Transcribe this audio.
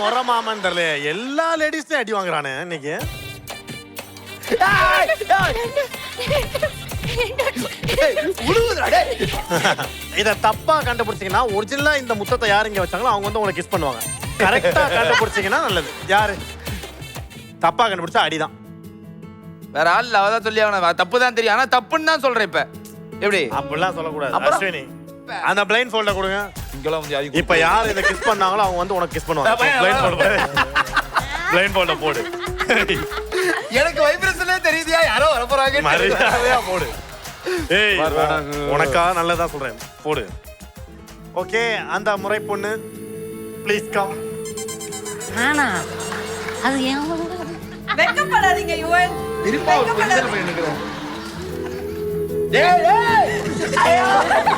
முறை மாமன் தெரியல எல்லா லேடிஸும் அடி வாங்குறானே இன்னைக்கு. இத தப்பா கண்டுபிடிச்சீங்கன்னா ஒரிஜினலா இந்த முத்தத்தை யார் இங்க வச்சாங்களோ அவங்க வந்து உங்களை கிஸ் பண்ணுவாங்க. கரெக்டா கண்டுபிடிச்சீங்கன்னா நல்லது. யாரு? தப்பா கண்டுபிடிச்சா அடிதான். வேற ஆள் இல்ல அவதான் சொல்லி அவன தப்பு தான் தெரியும். ஆனா தப்புன்னு தான் சொல்றேன் இப்ப. எப்படி? அப்படிலாம் சொல்லக்கூடாது? அஸ்வினி. அந்த பிளைன் ஃபோல்ட கொடுங்க. இங்கெல்லாம் வந்து அதிகம் இப்ப யார் இதை கிஸ் பண்ணாங்களோ அவங்க வந்து உனக்கு கிஸ் பண்ணுவாங்க. பிளைன் ஃபோல்ட பிளைன் ஃபோல்ட போடு. எனக்கு வைப்ரேஷனே தெரியுதியா? யாரோ வர போறாங்க மரியாதையா போடு. ஏய். உனக்கா நல்லதா சொல்றேன். போடு. ஓகே அந்த முறை பொண்ணு. ப்ளீஸ் கம் நானா? அது ஏன்? வெக்கப்படாதீங்க யுவன். திரும்ப ஒரு நிக்கிறேன் ஒரே ஒரு